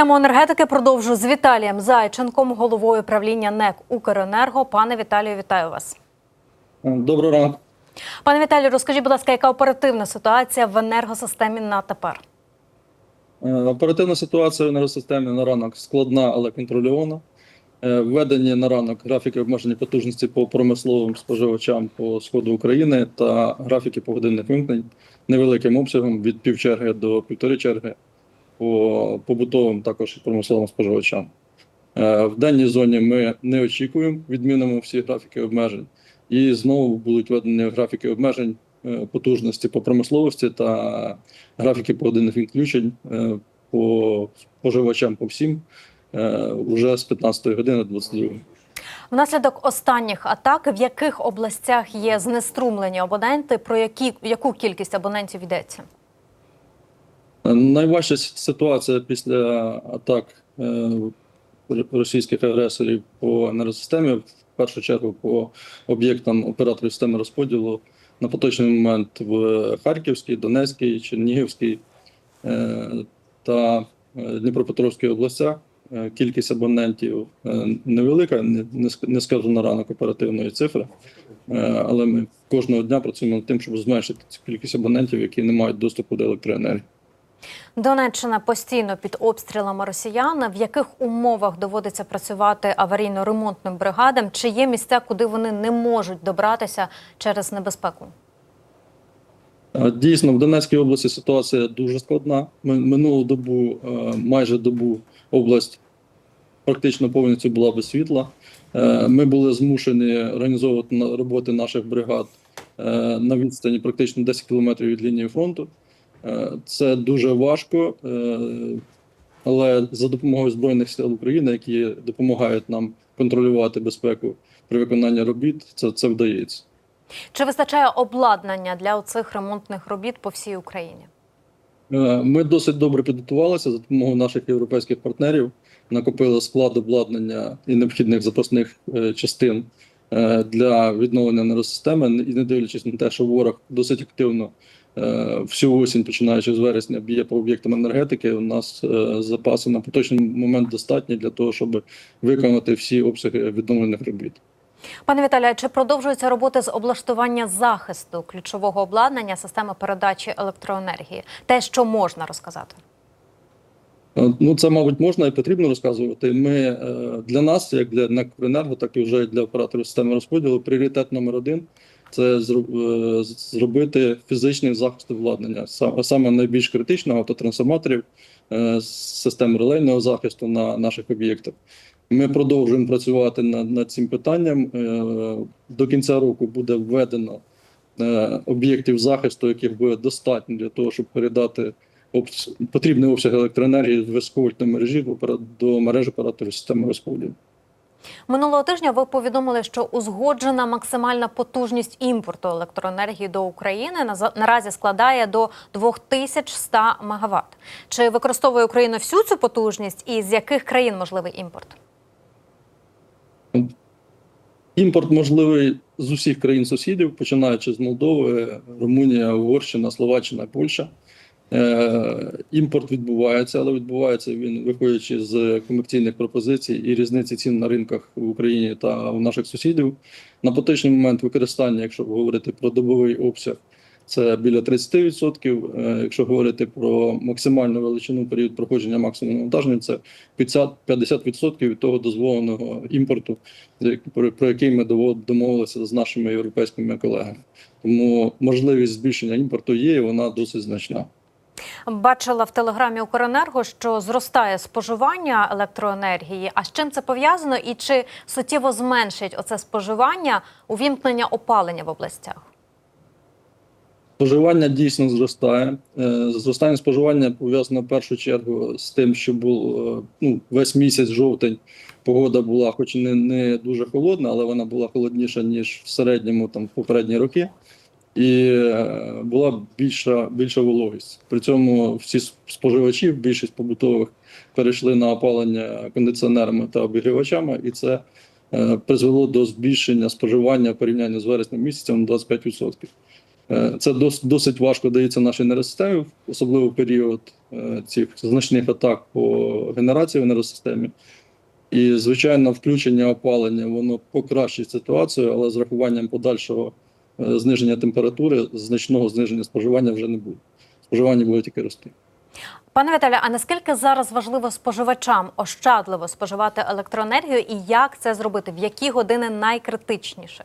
Тему енергетики продовжу з Віталієм Зайченком, головою правління НЕК Укренерго. Пане Віталію, вітаю вас. Доброго ранку. Пане Віталію, розкажіть, будь ласка, яка оперативна ситуація в енергосистемі на тепер? Е, Оперативна ситуація в енергосистемі на ранок складна, але контрольована. Е, Введені на ранок графіки обмеження потужності по промисловим споживачам по сходу України та графіки погодинних вимкнень невеликим обсягом від півчерги до півтори черги по побутовим також і промисловим споживачам. Е, В денній зоні ми не очікуємо, відмінимо всі графіки обмежень, і знову будуть введені графіки обмежень е, потужності по промисловості та графіки погодинних відключень е, по споживачам по всім вже з 15 години до 22. Внаслідок останніх атак, в яких областях є знеструмлені абоненти, про які яку кількість абонентів йдеться? Найважча ситуація після атак е, російських агресорів по енергосистемі, в першу чергу по об'єктам операторів системи розподілу на поточний момент в Харківській, Донецькій, Чернігівській е, та е, Дніпропетровській областях. Кількість абонентів невелика, не, не ск- не скажу на ранок оперативної цифри, але ми кожного дня працюємо над тим, щоб зменшити цю кількість абонентів, які не мають доступу до електроенергії. Донеччина постійно під обстрілами росіян. В яких умовах доводиться працювати аварійно-ремонтним бригадам? Чи є місця, куди вони не можуть добратися через небезпеку? Е, Дійсно, в Донецькій області ситуація дуже складна. Минулу добу, е, майже добу, область практично повністю була без світла. Е, Ми були змушені організовувати роботи наших бригад на відстані практично 10 кілометрів від лінії фронту. Е, Це дуже важко, е, але за допомогою Збройних сил України, які допомагають нам контролювати безпеку при виконанні робіт, це, це вдається. Чи вистачає обладнання для оцих ремонтних робіт по всій Україні? Е, Ми досить добре підготувалися за допомогою наших європейських партнерів. Накопили склад обладнання і необхідних запасних частин для відновлення енергосистеми. І не дивлячись на те, що ворог досить активно всю осінь, починаючи з вересня, б'є по об'єктам енергетики. У нас е, запаси на поточний момент достатні для того, щоб виконати всі обсяги відновлених робіт. Пане Віталію, чи продовжуються роботи з облаштування захисту ключового обладнання системи передачі електроенергії? Те, що можна розказати? Е, Ну, це, мабуть, можна і потрібно розказувати. Ми е, для нас, як для НЕК «Енерго», так і вже для операторів системи розподілу, пріоритет номер один це е, зробити фізичний захист обладнання, Сам- саме найбільш критичного автотрансформаторів, е, систем релейного захисту на наших об'єктах. Ми продовжуємо працювати над, над цим питанням. Е, До кінця року буде введено об'єктів захисту, яких буде достатньо для того, щоб передати потрібний обсяг електроенергії з високовольтної мережі до мережі операторів системи розподілу. Минулого тижня ви повідомили, що узгоджена максимальна потужність імпорту електроенергії до України наразі складає до 2100 МВт. Чи використовує Україна всю цю потужність і з яких країн можливий імпорт? Імпорт можливий з усіх країн сусідів, починаючи з Молдови, Румунія, Угорщина, Словаччина, Польща. Е, імпорт відбувається, але відбувається він виходячи з комерційних пропозицій і різниці цін на ринках в Україні та у наших сусідів. На поточний момент використання, якщо говорити про добовий обсяг, це біля 30%. Е, Якщо говорити про максимальну величину період проходження максимуму навантаження, це 50 50% від того дозволеного імпорту, про який ми домовилися з нашими європейськими колегами. Тому можливість збільшення імпорту є, і вона досить значна. Бачила в телеграмі Укренерго, що зростає споживання електроенергії. А з чим це пов'язано? І чи суттєво зменшить оце споживання увімкнення опалення в областях? Споживання дійсно зростає. Е, Зростання споживання пов'язано в першу чергу з тим, що був е, ну, весь місяць жовтень. Погода була, хоч не, не дуже холодна, але вона була холодніша ніж в середньому там попередні роки. І е, була більша, більша вологість. При цьому всі споживачі, більшість побутових, перейшли на опалення кондиціонерами та обігрівачами, і це е, призвело до збільшення споживання в порівнянні з вереснем місяцем на 25%. Е, Це дос- досить важко дається нашій енергосистемі, особливо в період цих значних атак по генерації в енергосистемі. І, звичайно, включення опалення воно покращить ситуацію, але з рахуванням подальшого зниження температури, значного зниження споживання вже не буде. Споживання буде тільки рости. Пане Віталію, а наскільки зараз важливо споживачам ощадливо споживати електроенергію і як це зробити? В які години найкритичніше?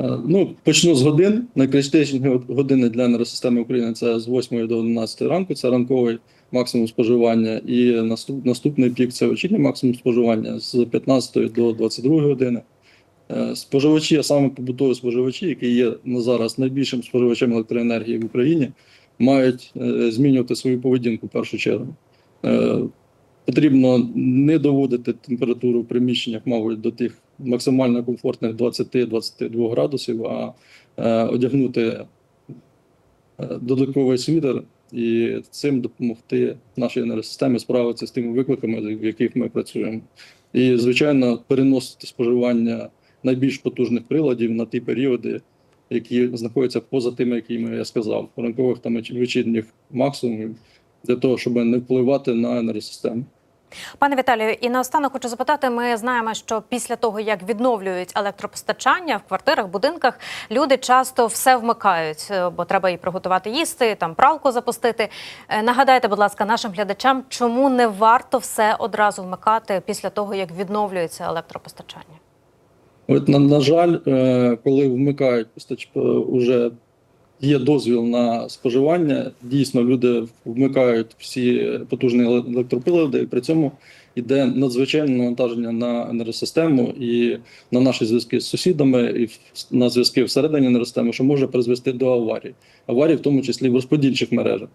Е, Ну, почну з годин. Найкритичніші години для енергосистеми України це з 8 до 11 ранку. Це ранковий максимум споживання. І наступ, наступний пік це вечірній максимум споживання з 15 до 22 години. Е, Споживачі, а саме побутові споживачі, які є на зараз найбільшим споживачем електроенергії в Україні, мають е, змінювати свою поведінку в першу чергу. Е, Потрібно не доводити температуру в приміщеннях, мабуть, до тих максимально комфортних 20-22 градусів, а одягнути додатковий світер і цим допомогти нашій енергосистемі справитися з тими викликами, в яких ми працюємо. І, звичайно, переносити споживання найбільш потужних приладів на ті періоди, які знаходяться поза тими, якими я сказав, ранкових та вечірніх максимумів, для того, щоб не впливати на енергосистему. Пане Віталію, і наостанок хочу запитати: ми знаємо, що після того, як відновлюють електропостачання в квартирах, будинках, люди часто все вмикають, е, бо треба і приготувати їсти, там пралку запустити. Е, Нагадайте, будь ласка, нашим глядачам, чому не варто все одразу вмикати після того, як відновлюється електропостачання? От, на, на жаль, е, коли вмикають постач, е, уже є дозвіл на споживання, дійсно люди вмикають всі потужні еле- електроприлади, і при цьому йде надзвичайне навантаження на енергосистему і на наші зв'язки з сусідами, і на зв'язки всередині енергосистеми, що може призвести до аварій. Аварій, в тому числі в розподільчих мережах,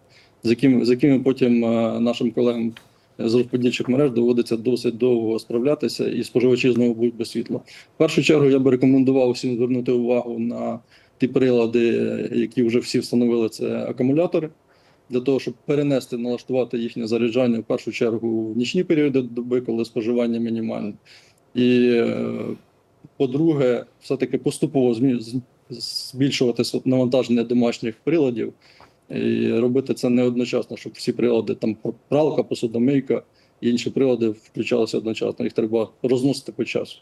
з якими, з якими потім е, нашим колегам з розподільчих мереж доводиться досить довго справлятися, і споживачі знову будуть без світла. В першу чергу я би рекомендував всім звернути увагу на ті прилади, які вже всі встановили, це акумулятори, для того, щоб перенести, налаштувати їхнє заряджання в першу чергу в нічні періоди доби, коли споживання мінімальне. І е, по-друге, все-таки поступово збільшувати навантаження домашніх приладів і робити це не одночасно, щоб всі прилади, там пралка, посудомийка і інші прилади включалися одночасно. Їх треба розносити по часу.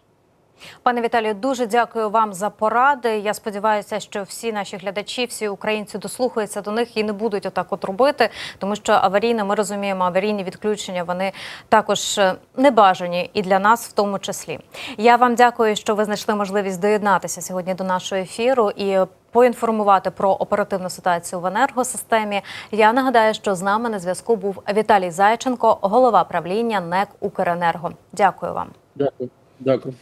Пане Віталію, дуже дякую вам за поради. Я сподіваюся, що всі наші глядачі, всі українці дослухаються до них і не будуть отак от робити, тому що аварійне, ми розуміємо, аварійні відключення вони також е, небажані і для нас в тому числі. Я вам дякую, що ви знайшли можливість доєднатися сьогодні до нашого ефіру і. Поінформувати про оперативну ситуацію в енергосистемі. Я нагадаю, що з нами на зв'язку був Віталій Зайченко, голова правління НЕК Укренерго. Дякую вам. Дякую. Дякую.